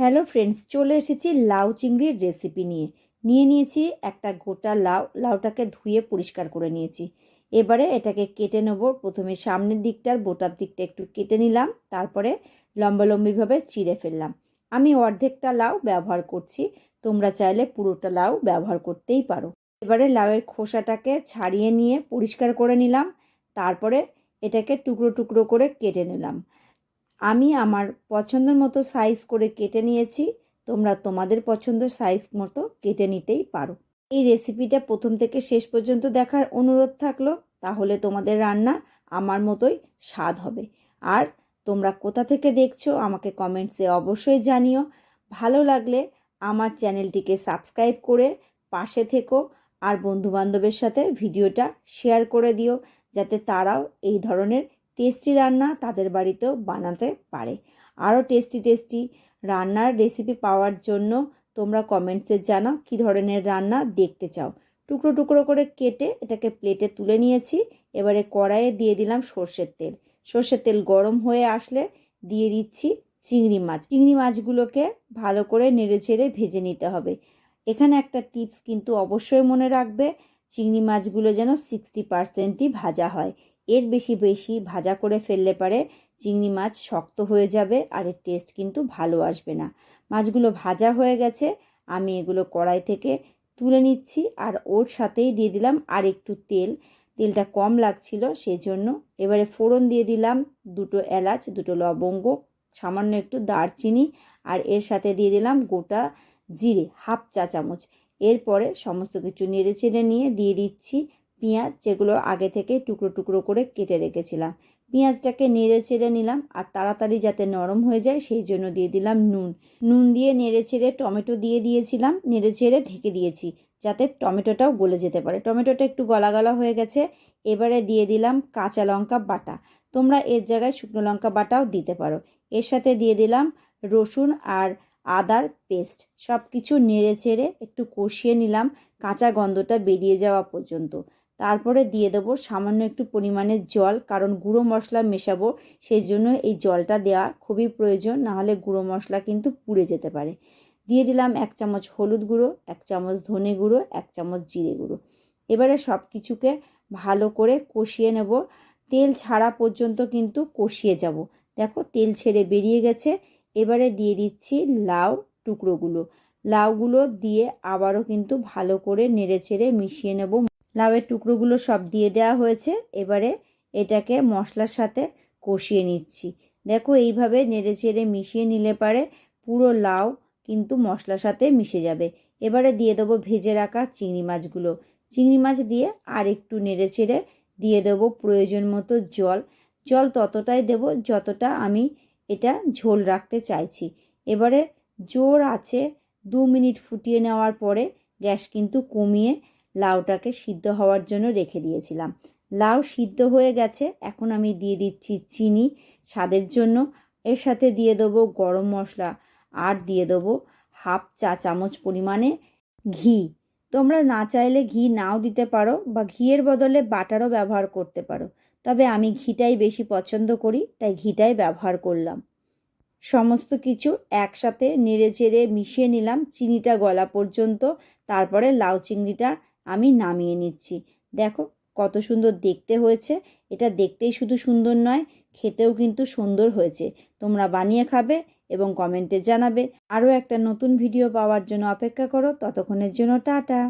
Hello friends চলে এসেছি লাউ চিংড়ির রেসিপি নিয়ে। নিয়ে নিয়েছি একটা গোটা লাউ, লাউটাকে ধুয়ে পরিষ্কার করে নিয়েছি। এবারে এটাকে কেটে নেব। প্রথমে সামনের দিকটার বোটার দিকটা একটু কেটে নিলাম, তারপরে লম্বালম্বিভাবে চিড়ে ফেললাম। আমি অর্ধেকটা লাউ ব্যবহার করছি, তোমরা চাইলে পুরোটা লাউ ব্যবহার করতেই পারো। এবারে লাউয়ের খোসাটাকে ছাড়িয়ে নিয়ে পরিষ্কার করে নিলাম, তারপরে এটাকে টুকরো টুকরো করে কেটে নিলাম। আমি আমার পছন্দের মতো সাইজ করে কেটে নিয়েছি। তোমরা তোমাদের পছন্দের সাইজ মতো কেটে নিতেই পারো। এই রেসিপিটা প্রথম থেকে শেষ পর্যন্ত দেখার অনুরোধ থাকল, তাহলে তোমাদের রান্না আমার মতোই স্বাদ হবে। আর তোমরা কোথা থেকে দেখছ, আমাকে কমেন্টসে অবশ্যই জানিও। ভালো লাগলে আমার চ্যানেলটিকে সাবস্ক্রাইব করে পাশে থেকো, আর বন্ধুবান্ধবের সাথে ভিডিওটা শেয়ার করে দিও, যাতে তারাও এই ধরনের টেস্টি রান্না তাদের বাড়িতেও বানাতে পারে। আরও টেস্টি টেস্টি রান্নার রেসিপি পাওয়ার জন্য তোমরা কমেন্টসে জানাও কী ধরনের রান্না দেখতে চাও। টুকরো টুকরো করে কেটে এটাকে প্লেটে তুলে নিয়েছি। এবারে কড়াইয়ে দিয়ে দিলাম সর্ষের তেল। সর্ষের তেল গরম হয়ে আসলে দিয়ে দিচ্ছি চিংড়ি মাছ। চিংড়ি মাছগুলোকে ভালো করে নেড়ে চেড়ে ভেজে নিতে হবে। এখানে একটা টিপস কিন্তু অবশ্যই মনে রাখবে, চিংড়ি মাছগুলো যেন সিক্সটি পারসেন্টই ভাজা হয়। এর বেশি বেশি ভাজা করে ফেললে পারে চিংড়ি মাছ শক্ত হয়ে যাবে আর এর টেস্ট কিন্তু ভালো আসবে না। মাছগুলো ভাজা হয়ে গেছে, আমি এগুলো কড়াই থেকে তুলে নিচ্ছি আর ওর সাথেই দিয়ে দিলাম আর একটু তেল। তেলটা কম লাগছিল সেই জন্য এবারে ফোড়ন দিয়ে দিলাম দুটো এলাচ, দুটো লবঙ্গ, সামান্য একটু দারচিনি আর এর সাথে দিয়ে দিলাম গোটা জিরে, হাফ চা চামচ। এরপরে সমস্ত কিছু নেড়ে চেড়ে নিয়ে দিয়ে দিচ্ছি পেঁয়াজ যেগুলো আগে থেকে টুকরো টুকরো করে কেটে রেখেছিলাম। পেঁয়াজটাকে নেড়ে ছেড়ে নিলাম আর তাড়াতাড়ি যাতে নরম হয়ে যায় সেই জন্য দিয়ে দিলাম নুন। নুন দিয়ে নেড়ে চেড়ে টমেটো দিয়ে দিয়েছিলাম, নেড়ে চেড়ে ঢেকে দিয়েছি যাতে টমেটোটাও গলে যেতে পারে। টমেটোটা একটু গলা গলা হয়ে গেছে, এবারে দিয়ে দিলাম কাঁচা লঙ্কা বাটা। তোমরা এর জায়গায় শুকনো লঙ্কা বাটাও দিতে পারো। এর সাথে দিয়ে দিলাম রসুন আর আদার পেস্ট। সব কিছু নেড়ে চেড়ে একটু কষিয়ে নিলাম, কাঁচা গন্ধটা বেরিয়ে যাওয়া পর্যন্ত। তারপরে দিয়ে দেবো সামান্য একটু পরিমাণের জল, কারণ গুঁড়ো মশলা মেশাবো সেই জন্য এই জলটা দেওয়া খুবই প্রয়োজন, নাহলে গুঁড়ো মশলা কিন্তু পুড়ে যেতে পারে। দিয়ে দিলাম এক চামচ হলুদ গুঁড়ো, এক চামচ ধনে গুঁড়ো, এক চামচ জিরে গুঁড়ো। এবারে সব কিছুকে ভালো করে কষিয়ে নেব। তেল ছাড়া পর্যন্ত কিন্তু কষিয়ে যাব। দেখো তেল ছেড়ে বেরিয়ে গেছে। এবারে দিয়ে দিচ্ছি লাউ টুকরোগুলো। লাউগুলো দিয়ে আবারও কিন্তু ভালো করে নেড়ে ছেড়ে মিশিয়ে নেব। লাউয়ের টুকরোগুলো সব দিয়ে দেওয়া হয়েছে। এবারে এটাকে মশলার সাথে কষিয়ে নিচ্ছি। দেখো এইভাবে নেড়ে চেড়ে মিশিয়ে নিলে পারে পুরো লাউ কিন্তু মশলার সাথে মিশে যাবে। এবারে দিয়ে দেবো ভেজে রাখা চিংড়ি মাছগুলো। চিংড়ি মাছ দিয়ে আর একটু নেড়ে চেড়ে দিয়ে দেবো প্রয়োজন মতো জল। জল ততটাই দেব যতটা আমি এটা ঝোল রাখতে চাইছি। এবারে জোর আছে দু মিনিট ফুটিয়ে নেওয়ার পরে গ্যাস কিন্তু কমিয়ে লাউটাকে সিদ্ধ হওয়ার জন্য রেখে দিয়েছিলাম। লাউ সিদ্ধ হয়ে গেছে, এখন আমি দিয়ে দিচ্ছি চিনি স্বাদের জন্য। এর সাথে দিয়ে দেবো গরম মশলা আর দিয়ে দেবো হাফ চা চামচ পরিমাণে ঘি। তোমরা না চাইলে ঘি নাও দিতে পারো বা ঘিয়ের বদলে বাটারও ব্যবহার করতে পারো। তবে আমি ঘিটাই বেশি পছন্দ করি, তাই ঘিটাই ব্যবহার করলাম। সমস্ত কিছু একসাথে নেড়ে চেড়ে মিশিয়ে নিলাম। চিনিটা গলা পর্যন্ত, তারপরে লাউ চিংড়িটা আমি নামিয়ে নিচ্ছি। দেখো কত সুন্দর দেখতে হয়েছে। এটা দেখতেই শুধু সুন্দর নয়, খেতেও কিন্তু সুন্দর হয়েছে। তোমরা বানিয়ে খাবে এবং কমেন্টে জানাবে। আরও একটা নতুন ভিডিও পাওয়ার জন্য অপেক্ষা করো। ততক্ষণের জন্য টাটা।